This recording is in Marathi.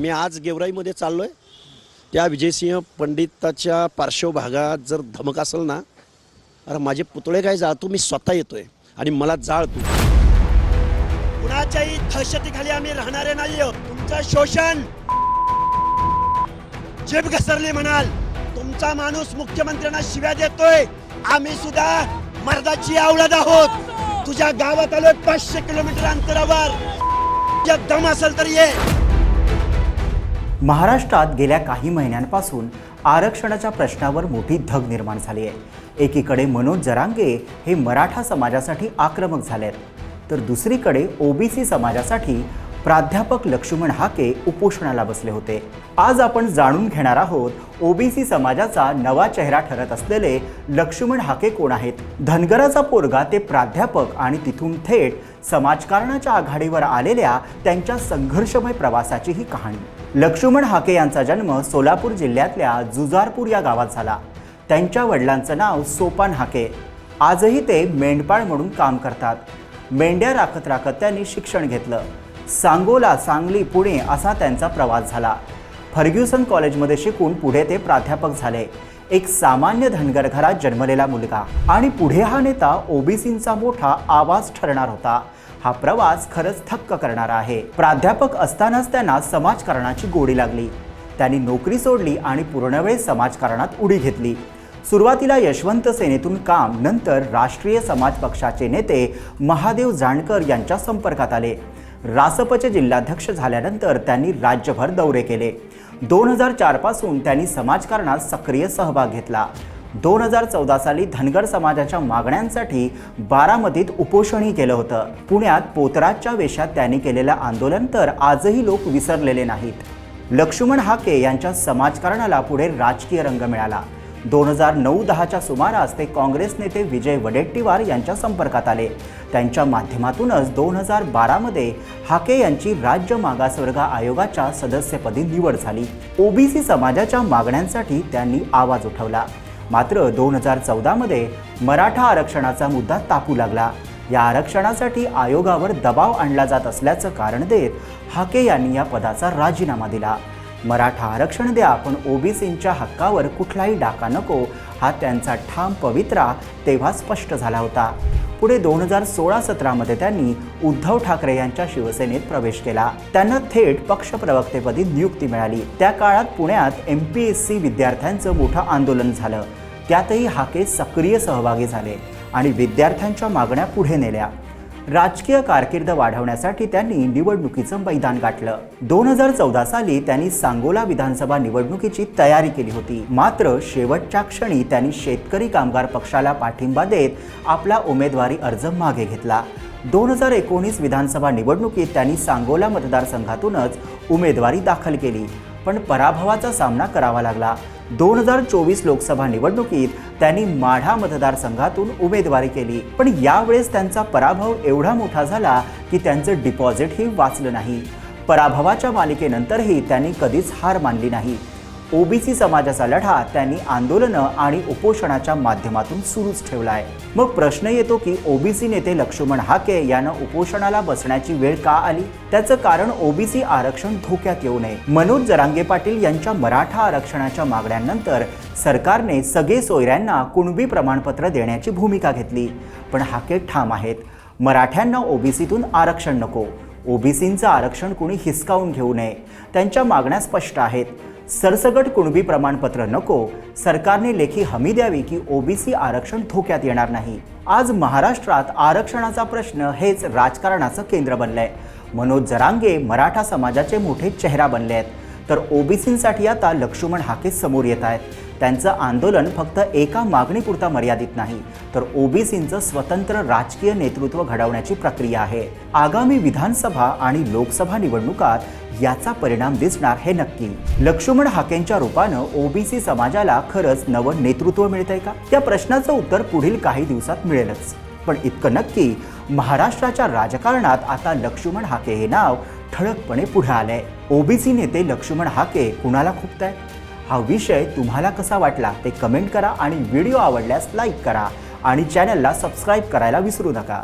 मी आज गेवराईमध्ये चाललो आहे त्या विजयसिंह पंडिताच्या पार्श्वभागात जर धमक असेल ना अरे माझे पुतळे काय जाळतो? मी स्वतः येतोय आणि मला जाळतो. कुणाच्याही दहशतीखाली आम्ही राहणारे नाही आहोत तुमचं शोषण. जीभ घसरली म्हणाल. तुमचा माणूस मुख्यमंत्र्यांना शिव्या देतोय. आम्ही सुद्धा मर्दाची आवडत आहोत. तुझ्या गावात आलोय पाचशे किलोमीटर अंतरावर. दम असेल तर ये. महाराष्ट्रात गेल्या काही महिन्यांपासून आरक्षणाच्या प्रश्नावर मोठी धग निर्माण झाली आहे. एकीकडे मनोज जरांगे हे मराठा समाजासाठी आक्रमक झाले आहेत तर दुसरीकडे ओबीसी समाजासाठी प्राध्यापक लक्ष्मण हाके उपोषणाला बसले होते. आज आपण जाणून घेणार आहोत ओबीसी समाजाचा नवा चेहरा ठरत असलेले लक्ष्मण हाके कोण आहेत? धनगराचा पोरगा ते प्राध्यापक आणि तिथून थेट समाजकारणाच्या आघाडीवर आलेल्या त्यांच्या संघर्षमय प्रवासाची ही कहाणी. लक्ष्मण हाके यांचा जन्म सोलापूर जिल्ह्यातल्या जुजारपूर या गावात झाला. त्यांच्या वडिलांचं नाव सोपान हाके. आजही ते मेंढपाळ म्हणून काम करतात. मेंढ्या राखत राखत त्यांनी शिक्षण घेतलं. सांगोला सांगली पुणे असा त्यांचा प्रवास झाला. फर्ग्युसन कॉलेजमध्ये शिकून पुढे ते प्राध्यापक झाले. एक सामान्य धनगर घरात जन्मलेला मुलगा आणि पुढे हा नेता ओबीसींचा मोठा आवाज ठरणार होता. हा प्रवास खरंच थक्क करणारा आहे. प्राध्यापक असतानाच त्यांना समाजकारणाची गोडी लागली. त्यांनी नोकरी सोडली आणि पूर्णवेळ समाजकारणात उडी घेतली. सुरुवातीला यशवंत सेनेतून काम नंतर राष्ट्रीय समाज पक्षाचे नेते महादेव जानकर यांच्या संपर्कात आले. रासपचे जिल्हाध्यक्ष झाल्यानंतर त्यांनी राज्यभर दौरे केले. दोन हजार चारपासून त्यांनी समाजकारणात सक्रिय सहभाग घेतला. दोन हजार चौदा साली धनगर समाजाच्या मागण्यांसाठी बारामतीत उपोषणही केलं होतं. पुण्यात पोतराजच्या वेशात त्यांनी केलेलं आंदोलन तर आजही लोक विसरलेले नाहीत. लक्ष्मण हाके यांच्या समाजकारणाला पुढे राजकीय रंग मिळाला. दोन हजार नऊ दहाच्या सुमारास ते काँग्रेस नेते विजय वडेट्टीवार यांच्या संपर्कात आले. त्यांच्या माध्यमातूनच दोन हजार बारामध्ये हाके यांची राज्य मागासवर्ग आयोगाच्या सदस्यपदी निवड झाली. ओबीसी समाजाच्या मागण्यांसाठी त्यांनी आवाज उठवला. मात्र दोन हजार चौदामध्ये मराठा आरक्षणाचा मुद्दा तापू लागला. या आरक्षणासाठी आयोगावर दबाव आणला जात असल्याचं कारण देत हाके यांनी या पदाचा राजीनामा दिला. मराठा आरक्षण द्या पण ओबीसींच्या हक्कावर कुठलाही डाका नको हा त्यांचा ठाम पवित्रा तेव्हा स्पष्ट झाला होता. पुढे दोन हजार सोळा सतरामध्ये त्यांनी उद्धव ठाकरे यांच्या शिवसेनेत प्रवेश केला. त्यांना थेट पक्षप्रवक्तेपदी नियुक्ती मिळाली. त्या काळात पुण्यात एम पी एस सी विद्यार्थ्यांचं मोठं आंदोलन झालं. त्यातही हाके सक्रिय सहभागी झाले आणि विद्यार्थ्यांच्या मागण्या पुढे नेल्या. राजकीय कारकीर्द वाढवण्यासाठी त्यांनी निवडणुकीचं मैदान गाठलं. दोन हजार चौदा साली त्यांनी सांगोला विधानसभा निवडणुकीची तयारी केली होती. मात्र शेवटच्या क्षणी त्यांनी शेतकरी कामगार पक्षाला पाठिंबा देत आपला उमेदवारी अर्ज मागे घेतला. दोन हजार एकोणीस विधानसभा निवडणुकीत त्यांनी सांगोला मतदारसंघातूनच उमेदवारी दाखल केली. पण पराभवाचा सामना करावा लागला. दोन हजार चोवीस लोकसभा निवडणुकीत त्यांनी माढा मतदारसंघातून उमेदवारी केली. पण यावेळेस त्यांचा पराभव एवढा मोठा झाला की त्यांचं डिपॉझिटही वाचलं नाही. पराभवाच्या मालिकेनंतरही त्यांनी कधीच हार मानली नाही. ओबीसी समाजाचा लढा त्यांनी आंदोलनं आणि उपोषणाच्या माध्यमातून सुरूच ठेवला आहे मग प्रश्न येतो की ओबीसी नेते लक्ष्मण हाके यांना उपोषणाला बसण्याची वेळ का आली? त्याचं कारण ओबीसी आरक्षण धोक्यात येऊ नये. मनोज जरांगे पाटील यांच्या मराठा आरक्षणाच्या मागण्यांनंतर सरकारने सगळे सोयऱ्यांना कुणबी प्रमाणपत्र देण्याची भूमिका घेतली. पण हाके ठाम आहेत. मराठ्यांना ओबीसीतून आरक्षण नको. ओबीसींचं आरक्षण कुणी हिसकावून घेऊ नये. त्यांच्या मागण्या स्पष्ट आहेत. सरसगट कुणबी प्रमाणपत्र नको सरकारने लेखी हमी द्यावी की ओबीसी आरक्षण धोक्यात येणार नाही. आज महाराष्ट्रात आरक्षणाचा प्रश्न हेच राजकारणाचं केंद्र बनलंय. मनोज जरांगे मराठा समाजाचे मोठे चेहरा बनले आहेत तर ओबीसींसाठी आता लक्ष्मण हाके समोर येत आहेत. त्यांचं आंदोलन फक्त एका मागणीपुरता मर्यादित नाही तर ओबीसींचं स्वतंत्र राजकीय नेतृत्व घडवण्याची प्रक्रिया आहे. आगामी विधानसभा आणि लोकसभा निवडणुकात याचा परिणाम दिसणार हे नक्की. लक्ष्मण हाकेंच्या रूपानं ओबीसी समाजाला खरंच नवं नेतृत्व मिळतंय का? त्या प्रश्नाचं उत्तर पुढील काही दिवसात मिळेलच. पण इतकं नक्की महाराष्ट्राच्या राजकारणात आता लक्ष्मण हाके हे नाव ठळकपणे पुढे आलंय. ओबीसी नेते लक्ष्मण हाके कुणाला खुपतायत? हा विषय तुम्हाला कसा वाटला ते कमेंट करा आणि व्हिडिओ आवडल्यास लाईक करा आणि चॅनलला सबस्क्राईब करायला विसरू नका.